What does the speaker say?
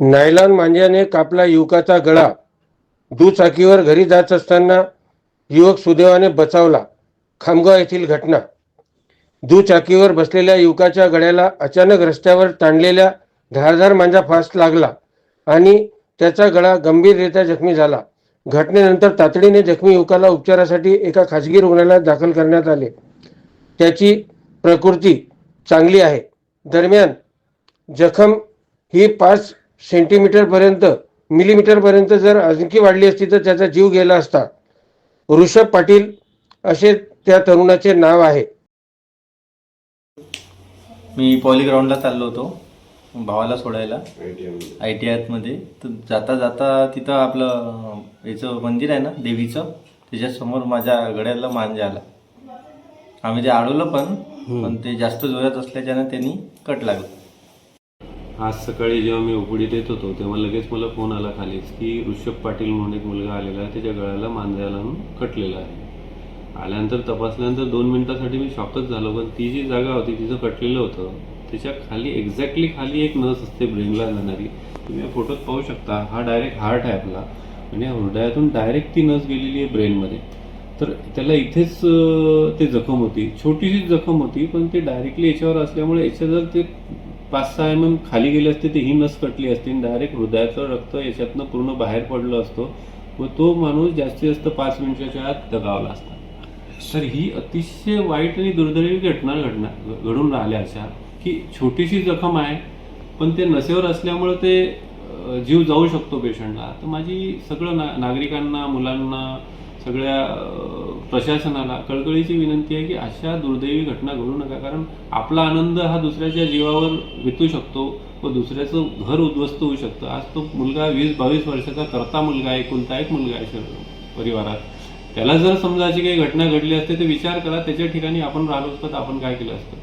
Nylon मांज्याने कापला युवकाचा गळा. दुचाकीवर घरी जात असताना युवक सुदैवाने बचावला. खामगाव येथील घटना. दुचाकीवर बसलेल्या युवकाच्या गळ्याला अचानक रस्त्यावर ताणलेल्या धारधार मांजा फास्ट लागला आणि त्याचा गळा गंभीररित्या जखमी झाला. घटनेनंतर तातडीने जखमी युवकाला उपचारासाठी एका खासगी रुग्णालयात दाखल करण्यात आले. त्याची प्रकृती चांगली आहे. दरम्यान जखम ही पाच सेंटीमीटरपर्यंत मिलीमीटरपर्यंत जर आणखी वाढली असती तर त्याचा जीव गेला असता. ऋषभ पाटील असे त्या तरुणाचे नाव आहे. मी पॉलीग्राऊंडला चाललो होतो भावाला सोडायला. आय टी आयमध्ये. तर जाता जाता तिथं आपलं याचं मंदिर आहे ना देवीचं त्याच्यासमोर माझ्या गड्याला मांजा आला आम्ही ते अडवलं पण पण ते जास्त जोरात असल्याच्यानं त्यांनी कट लागलं. आज सकाळी जेव्हा मी उघडी येत होतो तेव्हा लगेच मला फोन आला खालीच की ऋषभ पाटील म्हणून एक मुलगा आलेला आहे त्याच्या गळ्याला मांजऱ्याला कटलेला आहे. आल्यानंतर तपासल्यानंतर दोन मिनिटासाठी मी शॉकच झालो पण ती जी जागा होती तिचं कटलेलं होतं त्याच्याखाली एक्झॅक्टली खाली एक नस असते ब्रेनला जाणारी. तुम्ही फोटोत पाहू शकता हा डायरेक्ट हार्ट आहे आपला. आणि या हृदयातून डायरेक्ट ती नस गेलेली आहे ब्रेनमध्ये तर त्याला इथेच ते जखम होती. छोटीशीच जखम होती पण ते डायरेक्टली याच्यावर असल्यामुळे याच्या जर ते पाच सहा एम एम खाली गेले असते तर ही नस कटली असती डायरेक्ट हृदयाचं रक्त याच्यातनं पूर्ण बाहेर पडलं असतो. व तो माणूस जास्तीत जास्त पाच मिनिटाच्या आत दगावला असता. तर ही अतिशय वाईट आणि दुर्दैवी घटना घडना घडून राहिल्या अशा की छोटीशी जखम आहे पण ते नसेवर असल्यामुळे ते जीव जाऊ शकतो पेशंटला. तर माझी सगळं ना नागरिकांना मुलांना सगळ्या प्रशासनाला कळकळीची विनंती आहे की अशा दुर्दैवी घटना घडू नका. कारण आपला आनंद हा दुसऱ्याच्या जीवावर वितू शकतो व दुसऱ्याचं घर उद्ध्वस्त होऊ शकतं. आज तो मुलगा वीस बावीस वर्षाचा करता मुलगा आहे कोणता एक मुलगा आहे सर परिवारात. त्याला जर समजा अशी काही घटना घडली असते तर विचार करा त्याच्या ठिकाणी आपण राहिलो असतो तर आपण काय केलं असतं?